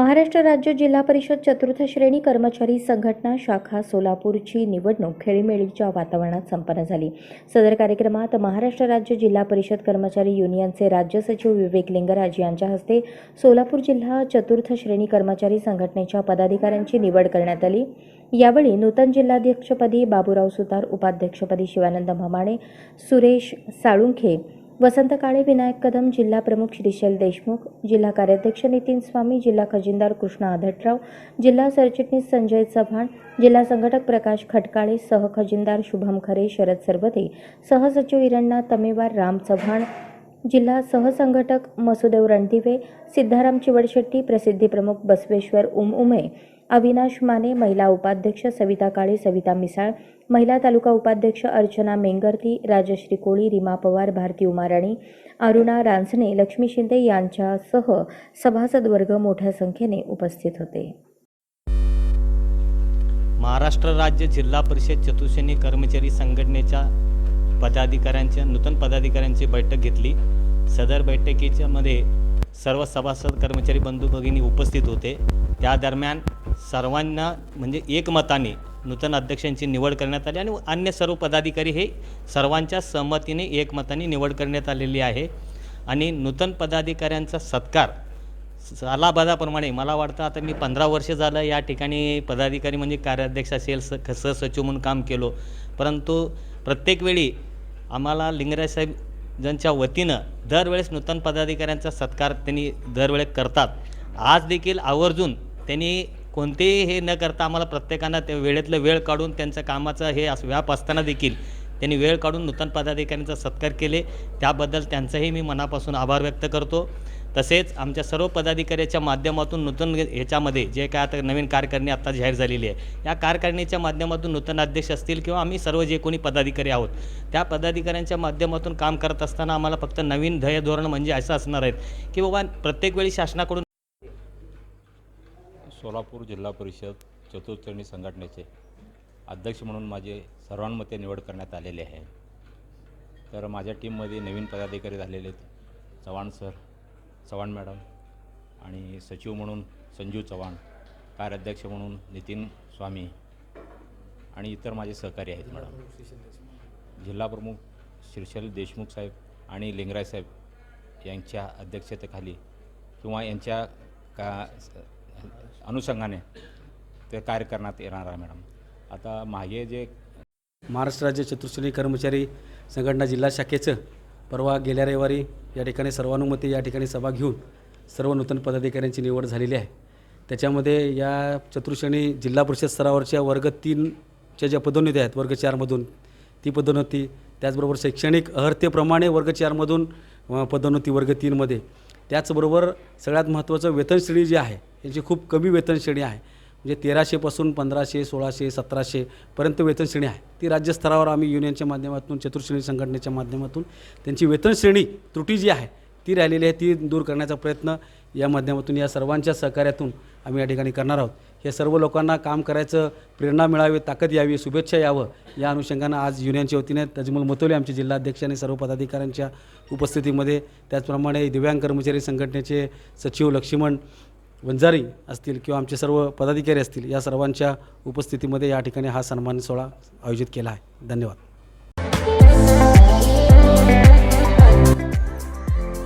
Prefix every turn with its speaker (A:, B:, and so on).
A: महाराष्ट्र राज्य जिल्हा परिषद चतुर्थ श्रेणी कर्मचारी संघटना शाखा सोलापूरची निवडणूक खेळीमेळीच्या वातावरणात संपन्न झाली. सदर कार्यक्रमात महाराष्ट्र राज्य जिल्हा परिषद कर्मचारी युनियनचे राज्य सचिव विवेक लिंगराज यांच्या हस्ते सोलापूर जिल्हा चतुर्थ श्रेणी कर्मचारी संघटनेच्या पदाधिकाऱ्यांची निवड करण्यात आली. यावेळी नूतन जिल्हाध्यक्षपदी बाबूराव सुतार उपाध्यक्षपदी शिवानंद भमाणे सुरेश साळुंखे वसंत काळे विनायक कदम जिल्हा प्रमुख श्रीशैल देशमुख जिल्हा कार्याध्यक्ष नितीन स्वामी जिल्हा खजिनदार कृष्णा आधटराव जिल्हा सरचिटणीस संजय चव्हाण जिल्हा संघटक प्रकाश खटकाळे सहखजिनदार शुभम खरे शरद सरबते सहसचिव इरण्णा तमेवार राम चव्हाण जिल्हा सहसंघटक मसुदेव रणदिवे सिद्धाराम चिवडशेट्टी प्रसिद्धी प्रमुख बसवेश्वर उम उमे अविनाश माने महिला उपाध्यक्ष सविता काळे सविता मिसाळ महिला तालुका उपाध्यक्ष अर्चना मेंगरती राजश्री कोळी रीमा पवार भारती उमाराणी अरुणा रांझणे लक्ष्मी शिंदे यांच्यासह सभासद वर्ग मोठ्या संख्येने उपस्थित होते.
B: महाराष्ट्र राज्य जिल्हा परिषद चतुश्रेणी कर्मचारी संघटनेच्या पदाधिकाऱ्यांच्या नूतन पदाधिकाऱ्यांची बैठक घेतली. सदर बैठकीच्यामध्ये सर्व सभासद कर्मचारी बंधू भगिनी उपस्थित होते. त्या दरम्यान सर्वांना म्हणजे एकमताने नूतन अध्यक्षांची निवड करण्यात आली आणि अन्य सर्व पदाधिकारी हे सर्वांच्या सहमतीने एकमताने निवड करण्यात आलेली आहे. आणि नूतन पदाधिकाऱ्यांचा सत्कार सालाबादाप्रमाणे मला वाटतं आता मी पंधरा वर्ष झालं या ठिकाणी पदाधिकारी म्हणजे कार्याध्यक्ष असेल स सहसचिव म्हणून काम केलो. परंतु प्रत्येक वेळी आम्हाला लिंगराज साहेब ज्यांच्या वतीनं दरवेळेस नूतन पदाधिकाऱ्यांचा सत्कार त्यांनी दरवेळेस करतात. आज देखील आवर्जून त्यांनी कोणतेही हे न करता आम्हाला प्रत्येकांना ते वेळेतलं वेळ काढून त्यांचं कामाचं हे अस- व्याप असताना देखील त्यांनी वेळ काढून नूतन पदाधिकाऱ्यांचा सत्कार केले. त्याबद्दल त्यांचाही मी मनापासून आभार व्यक्त करतो. तसेच आमच्या सर्व पदाधिकाऱ्याच्या माध्यमातून नूतन ह्याच्यामध्ये जे काय आता नवीन कारकारणी आता जाहीर झालेली आहे या कारकारणीच्या माध्यमातून नूतन अध्यक्ष असतील किंवा आम्ही सर्व जे कोणी पदाधिकारी आहोत त्या पदाधिकाऱ्यांच्या माध्यमातून काम करत असताना आम्हाला फक्त नवीन ध्येय धोरण म्हणजे असं असणार आहेत की बाबा प्रत्येक वेळी शासनाकडून
C: सोलापूर जिल्हा परिषद चतुर्थणी संघटनेचे अध्यक्ष म्हणून माझे सर्वांमते निवड करण्यात आलेले आहे. तर माझ्या टीममध्ये नवीन पदाधिकारी झालेले आहेत. चव्हाण सर चव्हाण मॅडम आणि सचिव म्हणून संजीव चव्हाण कार्याध्यक्ष म्हणून नितीन स्वामी आणि इतर माझे सहकारी आहेत मॅडम. जिल्हाप्रमुख श्रीशैल देशमुख साहेब आणि लिंगराय साहेब यांच्या अध्यक्षतेखाली किंवा यांच्या का अनुषंगाने ते कार्य करण्यात येणार आहे मॅडम. आता मागे जे
D: महाराष्ट्र राज्य चतुश्रेणी कर्मचारी संघटना जिल्हा शाखेचं परवा गेल्या रविवारी या ठिकाणी सर्वानुमते या ठिकाणी सभा घेऊन सर्व नूतन पदाधिकाऱ्यांची निवड झालेली आहे. त्याच्यामध्ये या चतुश्रेणी जिल्हा परिषद स्तरावरच्या वर्ग तीनच्या ज्या पदोन्नती आहेत वर्ग चारमधून ती पदोन्नती त्याचबरोबर शैक्षणिक अर्हतेप्रमाणे वर्ग चारमधून पदोन्नती वर्ग तीनमध्ये त्याचबरोबर सगळ्यात महत्त्वाचं वेतनश्रेणी जी आहे यांची खूप कमी वेतन श्रेणी आहे. म्हणजे तेराशेपासून पंधराशे सोळाशे सतराशेपर्यंत वेतनश्रेणी आहे. ती राज्यस्तरावर आम्ही युनियनच्या माध्यमातून चतुर्श्रेणी संघटनेच्या माध्यमातून त्यांची वेतन श्रेणी त्रुटी जी आहे ती राहिलेली आहे ती दूर करण्याचा प्रयत्न या माध्यमातून या सर्वांच्या सहकार्यातून आम्ही या ठिकाणी करणार आहोत. हे सर्व लोकांना काम करायचं प्रेरणा मिळावी ताकद यावी शुभेच्छा यावं या अनुषंगानं आज युनियनच्या वतीने तजमल मतोले आमचे जिल्हाध्यक्ष आणि सर्व पदाधिकाऱ्यांच्या उपस्थितीमध्ये त्याचप्रमाणे दिव्यांग कर्मचारी संघटनेचे सचिव लक्ष्मण वंजारी असतील किंवा आमचे सर्व पदाधिकारी असतील या सर्वांच्या उपस्थितीमध्ये या ठिकाणी हा सन्मान सोहळा आयोजित केला आहे. धन्यवाद.